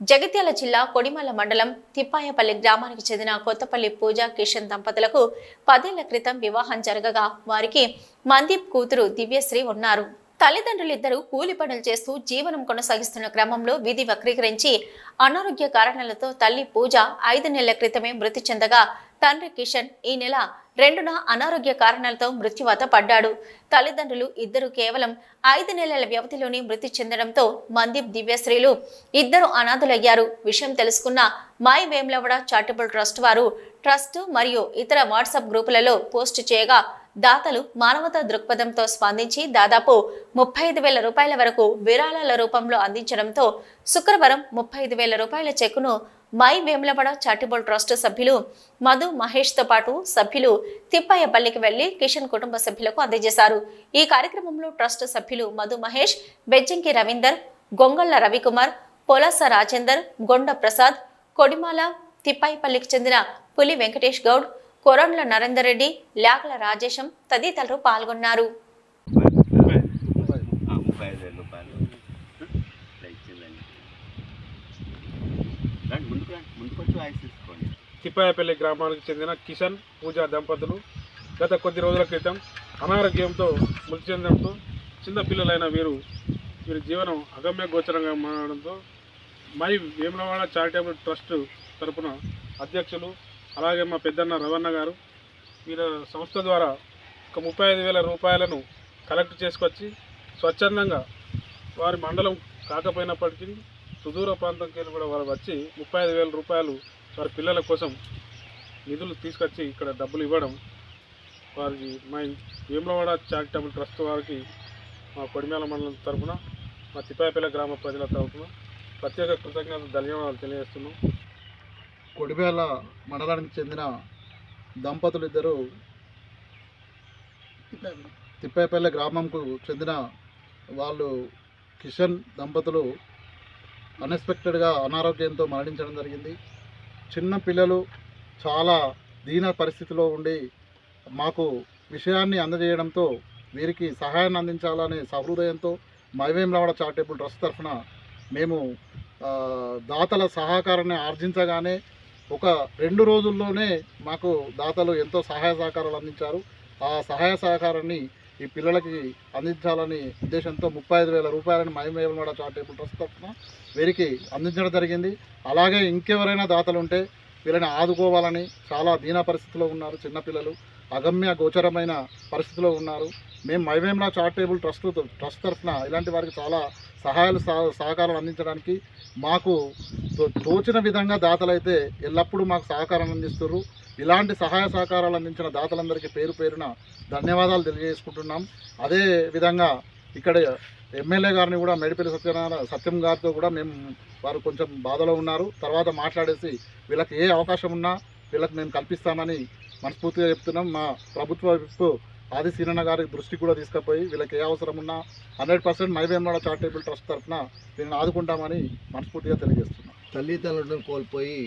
జగిత్యాల జిల్లా కొడిమల్ల మండలం తిప్పాయపల్లి గ్రామానికి చెందిన కొత్తపల్లి పూజా కిషన్ దంపతులకు పదేళ్ళ క్రితం వివాహం జరగగా వారికి మందీప్ కూతురు దివ్యశ్రీ ఉన్నారు. తల్లిదండ్రులిద్దరూ కూలి పనులు చేస్తూ జీవనం కొనసాగిస్తున్న క్రమంలో విధి వక్రీకరించి అనారోగ్య కారణాలతో తల్లి పూజ ఐదు నెలల క్రితమే మృతి చెందగా తండ్రి కిషన్ ఈ నెల రెండున అనారోగ్య కారణాలతో మృత్యువాత పడ్డాడు. తల్లిదండ్రులు ఇద్దరు కేవలం ఐదు నెలల వ్యవధిలోనే మృతి చెందడంతో మందీప్ దివ్యశ్రీలు ఇద్దరు అనాథులయ్యారు. విషయం తెలుసుకున్న మై వేమ్లవడ చారిటబుల్ ట్రస్ట్ వారు ట్రస్ట్ మరియు ఇతర వాట్సాప్ గ్రూపులలో పోస్ట్ చేయగా దాతలు మానవతా దృక్పథంతో స్పందించి దాదాపు ముప్పై ఐదు వేల రూపాయల వరకు విరాళాల రూపంలో అందించడంతో శుక్రవారం ముప్పై ఐదు వేల రూపాయల చెక్కును మై వేములవాడ చారిటబుల్ ట్రస్ట్ సభ్యులు మధు మహేష్తో పాటు సభ్యులు తిప్పాయపల్లికి వెళ్ళి కిషన్ కుటుంబ సభ్యులకు అందజేశారు. ఈ కార్యక్రమంలో ట్రస్ట్ సభ్యులు మధు మహేష్ బెజ్జంకి రవీందర్ గొంగళ్ళ రవికుమార్ పొలాస రాజేందర్ గొండ ప్రసాద్ కొడిమాల తిప్పాయిపల్లికి చెందిన పులి వెంకటేష్ గౌడ్ కొరండ్ల నరేందర్ రెడ్డి లాకల రాజేశం తదితరులు పాల్గొన్నారు. తిప్పాయపల్లి గ్రామానికి చెందిన కిషన్ పూజా దంపతులు గత కొద్ది రోజుల క్రితం అనారోగ్యంతో మృతి చెందడంతో చిన్న పిల్లలైన వీరు వీరి జీవనం అగమ్య గోచరంగా మారడంతో మై వేములవాడ చారిటబుల్ ట్రస్ట్ తరపున అధ్యక్షులు అలాగే మా పెద్దన్న రవణ గారు వీళ్ళ సంస్థ ద్వారా ఒక ముప్పై ఐదు వేల రూపాయలను కలెక్ట్ చేసుకొచ్చి స్వచ్ఛందంగా వారి మండలం కాకపోయినప్పటికీ సుదూర ప్రాంతంకి కూడా వారు వచ్చి ముప్పై ఐదు వేల రూపాయలు వారి పిల్లల కోసం నిధులు తీసుకొచ్చి ఇక్కడ డబ్బులు ఇవ్వడం వారికి మా వేములవాడ చారిటబుల్ ట్రస్ట్ వారికి మా కొడిమేల మండలం తరఫున మా తిప్పాయపల్లి గ్రామ ప్రజల తరఫున ప్రత్యేక కృతజ్ఞత ధన్యవాదాలు తెలియజేస్తున్నాం. కొడివేల మండలానికి చెందిన దంపతులు ఇద్దరు తిప్పేపల్లె గ్రామంకు చెందిన వాళ్ళు కిషన్ దంపతులు అన్ఎక్స్పెక్టెడ్గా అనారోగ్యంతో మరణించడం జరిగింది. చిన్న పిల్లలు చాలా దీన పరిస్థితిలో ఉండి మాకు విషయాన్ని అందజేయడంతో వీరికి సహాయాన్ని అందించాలనే సహృదయంతో మైవేంలవాడ చారిటబుల్ ట్రస్ట్ తరఫున మేము దాతల సహకారాన్ని ఆర్జించగానే ఒక రెండు రోజుల్లోనే మాకు దాతలు ఎంతో సహాయ సహకారాలు అందించారు. ఆ సహాయ సహకారాన్ని ఈ పిల్లలకి అందించాలని ఉద్దేశంతో ముప్పై ఐదు వేల రూపాయలని మయమేమడ చారిటబుల్ ట్రస్ట్ తరఫున వీరికి అందించడం జరిగింది. అలాగే ఇంకెవరైనా దాతలు ఉంటే వీళ్ళని ఆదుకోవాలని చాలా దీన పరిస్థితిలో ఉన్నారు చిన్నపిల్లలు అగమ్య గోచరమైన పరిస్థితిలో ఉన్నారు. మేము మైవేమ్లా చారిటబుల్ ట్రస్ట్ ట్రస్ట్ తరఫున ఇలాంటి వారికి చాలా సహాయాలు సహ- సహకారాలు అందించడానికి మాకు తో- తోచిన విధంగా దాతలైతే ఎల్లప్పుడూ మాకు సహకారం అందిస్తున్నారు ఇలాంటి సహాయ సహకారాలు అందించిన దాతలందరికీ పేరు పేరున ధన్యవాదాలు తెలియజేసుకుంటున్నాం. అదే విధంగా ఇక్కడ ఎమ్మెల్యే గారిని కూడా మేడిపల్లి సత్యనారాయణ సత్యం గారితో కూడా మేము వారు కొంచెం బాధలో ఉన్నారు. తర్వాత మాట్లాడేసి వీళ్ళకి ఏ అవకాశం ఉన్నా వీళ్ళకి మేము కల్పిస్తామని మనస్ఫూర్తిగా చెప్తున్నాం. మా ప్రభుత్వ ఆది సీనన్న గారి దృష్టి కూడా తీసుకుపోయి వీళ్ళకి ఏ అవసరం ఉన్నా హండ్రెడ్ పర్సెంట్ మైవేమడ చారిటబుల్ ట్రస్ట్ తరఫున వీళ్ళని ఆదుకుంటామని మనస్ఫూర్తిగా తెలియజేస్తున్నాం. తల్లిదండ్రులను కోల్పోయి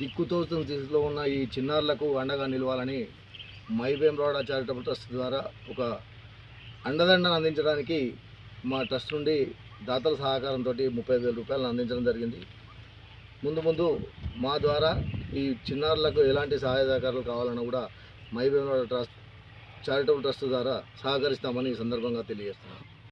దిక్కుతోచిన స్థితిలో ఉన్న ఈ చిన్నారులకు అండగా నిలవాలని మైవేంరోడ చారిటబుల్ ట్రస్ట్ ద్వారా ఒక అండదండను అందించడానికి మా ట్రస్ట్ నుండి దాతల సహకారంతో ముప్పై వేల రూపాయలను అందించడం జరిగింది. ముందు ముందు మా ద్వారా ఈ చిన్నారులకు ఎలాంటి సహాయ సహకారాలు కావాలన్నా కూడా మైవేంరోడ ట్రస్ట్ చారిటబుల్ ట్రస్ట్ ద్వారా సహకరిస్తామని ఈ సందర్భంగా తెలియజేస్తున్నాను